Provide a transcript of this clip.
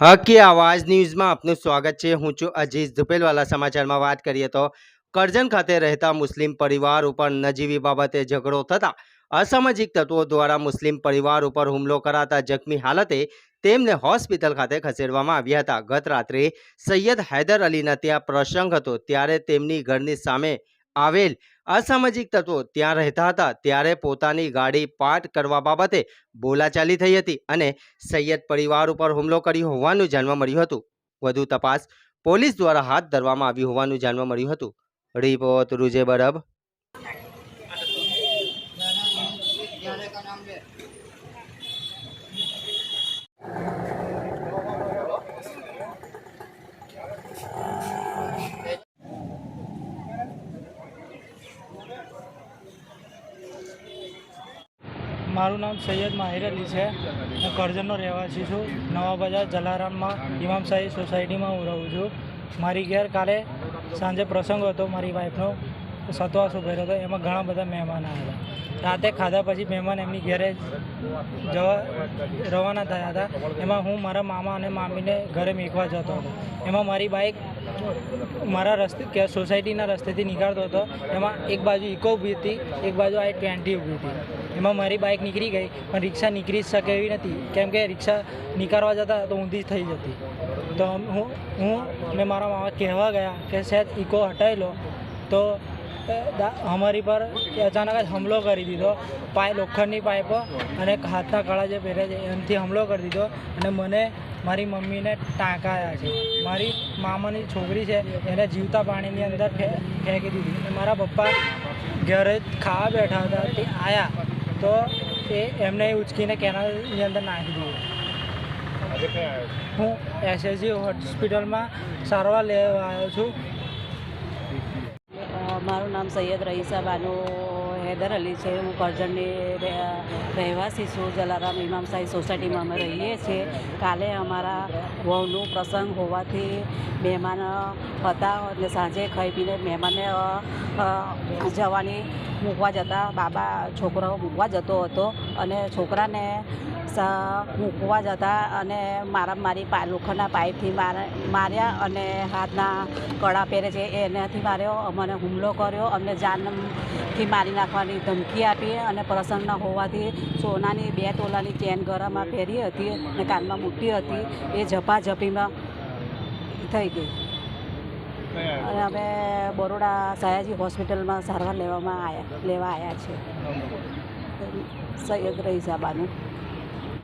હકી આવાજ ન્યૂઝમાં આપનું સ્વાગત છે. હું છું અજીઝ ધુપેલવાલા સમાચારમાં વાત કરીએ તો કરજણ ખાતે રહેતા મુસ્લિમ પરિવાર ઉપર નજીવી બાબતે ઝઘડો થતા અસામાજિક તત્વો દ્વારા મુસ્લિમ પરિવાર ઉપર હુમલો કરાતા જખમી હાલતે તેમને હોસ્પિટલ ખાતે ખસેડવામાં આવ્યા હતા. ગત રાત્રે સૈયદ હૈદર અલીના ત્યાં પ્રસંગ હતો. ત્યારે તેમની ઘરની સામે આવેલ અસામાજિક તત્વો ત્યાં રહેતા હતા. ત્યારે પોતાની ગાડી પાટ કરવા બાબતે બોલાચાલી થઈ હતી અને સૈયદ પરિવાર ઉપર હુમલો કર્યો હોવાનું જાણવા મળ્યું હતું. વધુ તપાસ પોલીસ દ્વારા હાથ ધરવામાં આવી હોવાનું જાણવા મળ્યું હતું. રિપોર્ટ રૂજે બરબ. મારું નામ સૈયદ માહિર અલી છે. હું કરજણનો રહેવાસી છું. નવા બજાર જલારામમાં ઇમામ શાહી સોસાયટીમાં હું રહું છું. મારી ઘેર કાલે સાંજે પ્રસંગ હતો મારી વાઈફનો. સતવાસો ઉભેર હતો. એમાં ઘણા બધા મહેમાન આવ્યા રાતે ખાધા પછી મહેમાન એમની ઘરે જવા રવાના થયા હતા. એમાં હું મારા મામા અને મામીને ઘરે મેકવા જતો હતો. એમાં મારી બાઇક મારા રસ્તે કે સોસાયટીના રસ્તેથી નીકળતો હતો. એમાં એક બાજુ ઇકો ઊભી હતી, એક બાજુ આઈ ટ્વેન્ટી ઊભી હતી. એમાં મારી બાઇક નીકળી ગઈ, પણ રિક્ષા નીકળી શકે એવી નથી. કેમ કે રિક્ષા નીકળવા જતા તો ઊંધી થઈ જતી. તો હું હું અને મારા મામા કહેવા ગયા કે સહેજ ઇકો હટાવી લો. તો અમારી પર અચાનક જ હુમલો કરી દીધો. પાય, લોખંડની પાઇપો અને હાથના કળા જે પહેરે છે એનાથી હુમલો કરી દીધો અને મને મારી મમ્મીને ટાંકાયા છે. મારી મામાની છોકરી છે, એને જીવતા પાણીની અંદર ફેંકી દીધી. મારા પપ્પા ઘરે ખાવા બેઠા હતા, તે આવ્યા તો એ એમને ઉચકીને કેનાલની અંદર નાખી દીધું. હું એસએસજી હોસ્પિટલમાં સારવાર લેવા આવ્યો છું. મારું નામ સૈયદ રહીસા બાનુ હૈદર અલી છે હું કરજણની રહે- રહેવાસી છું જલારામ ઇમામ સાહેબ સોસાયટીમાં અમે રહીએ છીએ. કાલે અમારા વહુનું પ્રસંગ હોવાથી મહેમાન હતા અને સાંજે ખાઈ પીને અ, જવાની મૂકવા જતા. બાબા છોકરાઓ મૂકવા જતો હતો અને છોકરાને મૂકવા જતા અને મારા મારી પા લોખંડના પાઇપથી માર- માર્યા અને હાથના કડા પહેરે છે. એનાથી માર્યો અમને હુમલો કર્યો. અમને જાનથી મારી નાખવાની ધમકી આપી અને પ્રસન્ન હોવાથી સોનાની બે તોલાની ચેન ગળામાં પહેરી હતી અને કાનમાં મૂકી હતી. એ ઝપાઝપીમાં થઈ ગઈ. અને અમે બરોડા સયાજી હોસ્પિટલમાં સારવાર લેવામાં આવ્યા લેવા આવ્યા છે. સૈયદ રહીસાબાનું